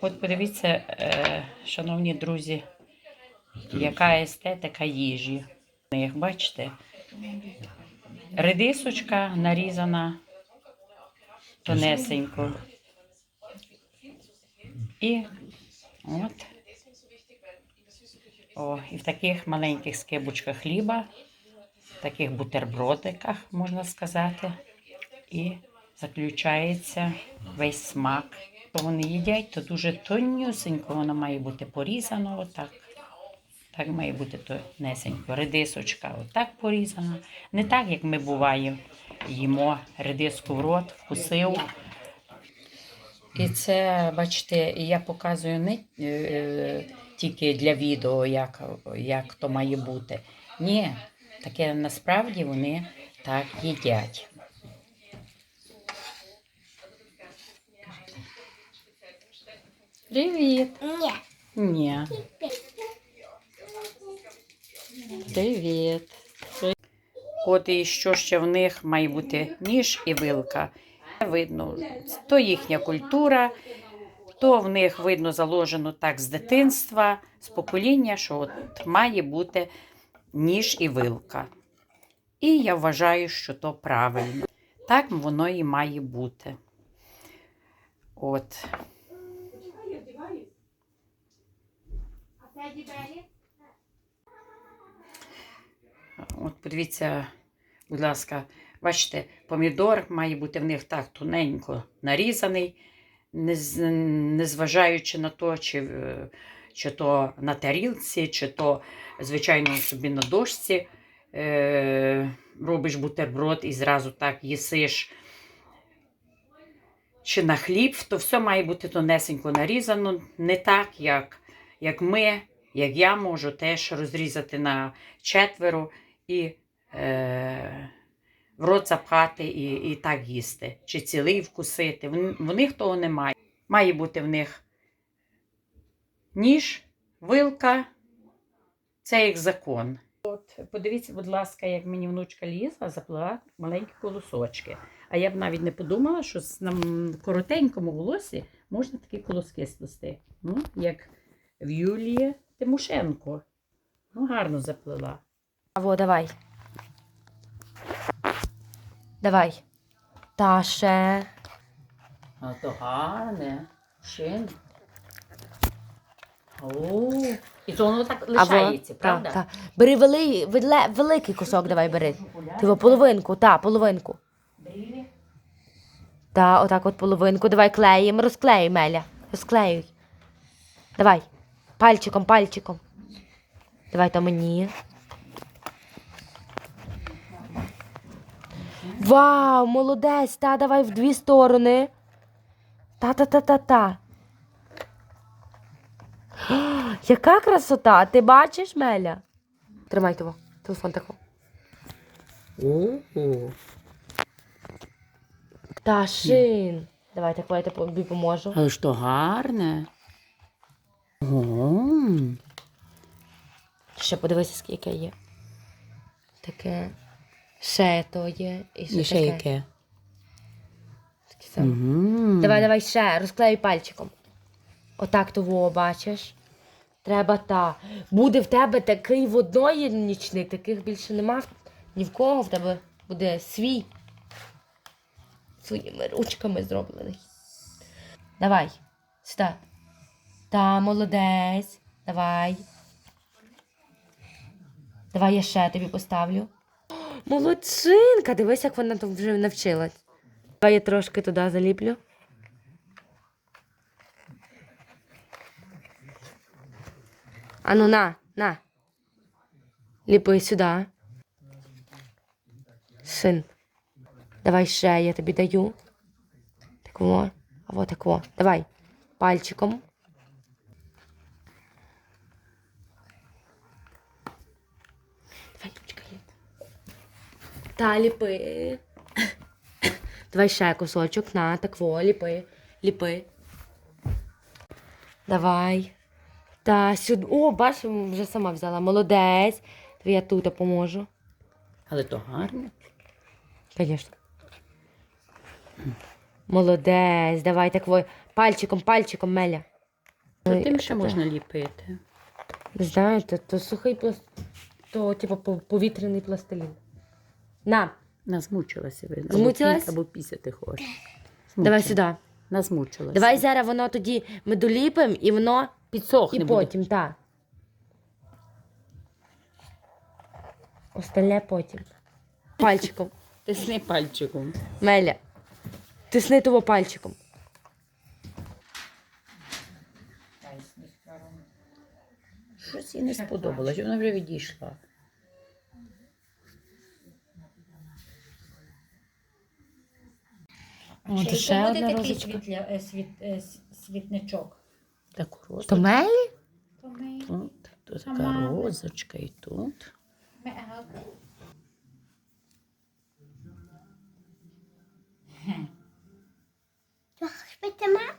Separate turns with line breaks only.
От подивіться, е, шановні друзі, яка естетика їжі. Як бачите, редисочка нарізана тонесенько. І от. О, і в таких маленьких скибочках хліба, в таких бутербродиках, можна сказати, і заключається весь смак. Що вони їдять, то дуже тонюсенько воно має бути порізано отак. Так має бути тонесенько. Редисочка отак порізана. Не так, як ми буває, їмо редиску в рот, вкусив. І це, бачите, я показую не е, тільки для відео, як, як то має бути. Ні, таке насправді вони так їдять. Привіт.
Ні.
Ні. Привіт. От і що ще в них має бути ніж і вилка. Видно, то їхня культура, то в них видно заложено так з дитинства, з покоління, що от має бути ніж і вилка. І я вважаю, що то правильно. Так воно і має бути. От. От подивіться, будь ласка, бачите, помідор має бути в них так тоненько нарізаний, незважаючи на то, чи, е, чи то на тарілці, чи то, звичайно, собі на дошці е, робиш бутерброд і зразу так їсиш. Чи на хліб, то все має бути тонесенько нарізано, не так, як, як ми, як я можу теж розрізати на четверо і е, в рот запхати і, і так їсти, чи цілий вкусити. В, них того немає. Має бути в них ніж, вилка, це як закон. От, подивіться, будь ласка, як мені внучка лізла, заплела маленькі колосочки. А я б навіть не подумала, що на коротенькому волосі можна такі колоски сплести. Ну, як в Юлії Тимошенко. Ну, гарно заплела.
Аво, давай. Давай. Та ще.
А то гарне. Шин. О, і то воно так лишається,
та,
правда?
та. Бери вели, веле- великий кусок, давай бери. Ти во половинку, та, половинку. Та, отак от половинку. Давай клеїмо, розклеюй, Меля. Розклеюй. Давай. Пальчиком, пальчиком. Давай то мені. Вау, молодець, та, давай в дві сторони. Та-та-та-та-та. Яка красота! Ти бачиш, Меля? Тримай того. Телефон тако.
О,
Ташин. Давай так я тобі поможу.
але ж то гарне.
Ще подивися, скільки є. Таке. Ще то є. І ще,
і ще
таке.
яке.
Таке саме. Давай, давай ще, розклеюй пальчиком. Отак того, бачиш. Треба та. Буде в тебе такий в одної нічник, таких більше нема ні в кого. В тебе буде свій. Своїми ручками зроблений. Давай. Сюди. Та, молодець. Давай. Давай я ще тобі поставлю. Молодчинка! Дивись, як вона там вже навчилась. Давай я трошки туди заліплю. А ну на, на. Ліпи сюди. Син. Давай ще я тобі даю. Так во. А вот так во. Давай. Пальчиком. Давай, чекай. Та ліпи. Давай ще кусочок. На, так во, ліпи. Ліпи. Давай. Та сюди. О, бачиш, вже сама взяла. Молодець. Тобі я тут допоможу.
Але то гарне.
Звісно. Молодець. Давай так во. Пальчиком, пальчиком, Меля.
То тим ще можна ліпити.
Не знаю, то, то сухий пласт... то, типу, повітряний пластилін. На,
Назмучилася ви.
Змучилась?
Або пісяти хочеш.
давай сюди.
Назмучилася.
Давай зараз воно тоді ми доліпимо і воно
підсохне
і
буде.
потім, так. Остальне потім. Пальчиком.
Тисни пальчиком.
Меля. Тисни того пальчиком.
Щось їй не сподобалось, вона вже відійшла. О,
Ще
ще
буде
одна
такий
розочка.
світля, е, світ, е, с- світничок.
Таку
То
розочку.
Мелі?
То ми...
Тут, тут така
Мама.
розочка і тут.
ми а,
мам?